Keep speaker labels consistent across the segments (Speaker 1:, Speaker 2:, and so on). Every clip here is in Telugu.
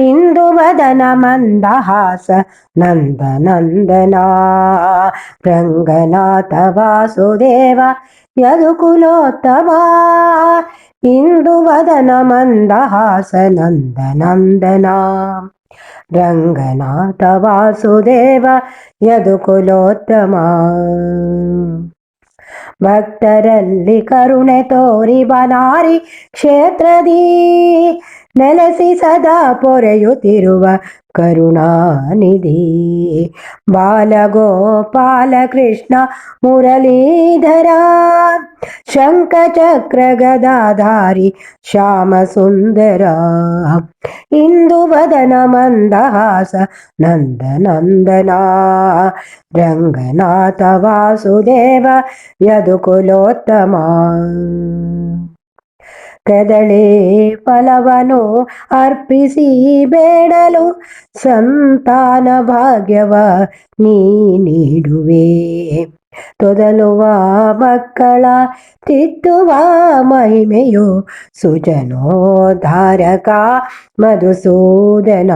Speaker 1: ఇందువదన మందహాస నందనందనా రంగనాథ వాసుదేవ యదుకులోత్తమా ఇందువదన మందహాస నందనందనా రంగనాథ వాసుదేవ ಯದುಕುಲೋತ್ತಮ ಭಕ್ತರಲ್ಲಿ ಕರುಣೆ ತೋರಿ ಬನಾರಿ ಕ್ಷೇತ್ರದಿ ನೆಲೆಸಿ ಸದಾ ಪೊರೆಯುತ್ತಿರುವ ಕರುಣಾನಿಧಿ ಬಾಲಗೋಪಾಲ ಕೃಷ್ಣ ಮುರಳೀಧರ ಶಂಖ ಚಕ್ರ ಗದಾಧಾರಿ ಶ್ಯಾಮ ಸುಂದರ ಇಂದು ವದನ ಮಂದಹಾಸ ನಂದ ನಂದನ ರಂಗನಾಥ ವಾಸುದೇವ ಯದುಕುಲೋತ್ತಮ ಕದಳೆ ಫಲವನು ಅರ್ಪಿಸಿ ಬೇಡಲು ಸಂತಾನ ಭಾಗ್ಯವ ನೀ ನೀಡುವೆ. ತೊದಲುವ ಮಕ್ಕಳ ತಿದ್ದುವ ಮಹಿಮೆಯು ಸುಜನೋಧಾರಕ ಮಧುಸೂದನ.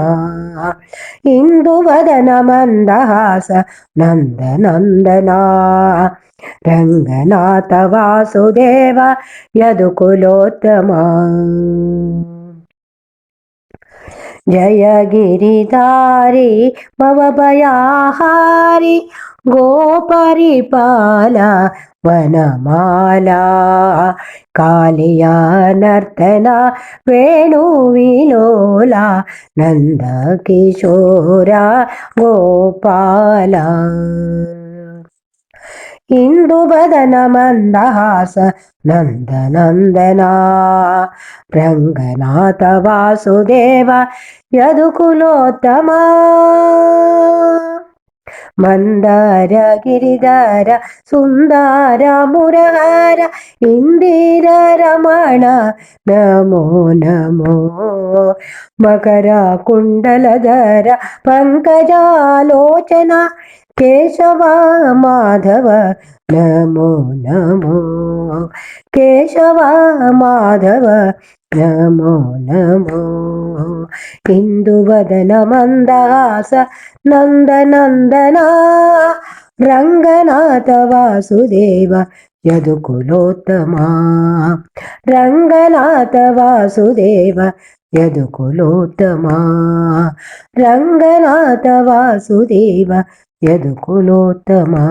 Speaker 1: ಇಂದು ವದನ ಮಂದಹಾಸ ನಂದನಂದನ ರಂಗನಾಥ రంగనాథ వాసుదేవ యదుకులోత్తమా? జయ గిరిధారి భవభయాహారి గోపరిపాల వనమాలా కాళియా నర్తన వేణువిలోల నందకిశోర గోపాల ఇండువదన మందహాస నందనందనా. రంగనాథ వాసుదేవ యదుకులోత్తమా. మందార గిరిధార సుందార మురహార ఇందిర రమణ నమో నమో. మకర కుండలధర పంకజాలోచన కేశవ మాధవ నమో నమో. కేశవ మాధవ నమో నమో. ఇందువదన మందాస నందనందన. రంగనాథ వాసుదేవ యదుకులోత్తమా. రంగనాథ వాసుదేవ యదుకులోత్తమా. రంగనాథ వాసుదేవ యదుకులోత్తమా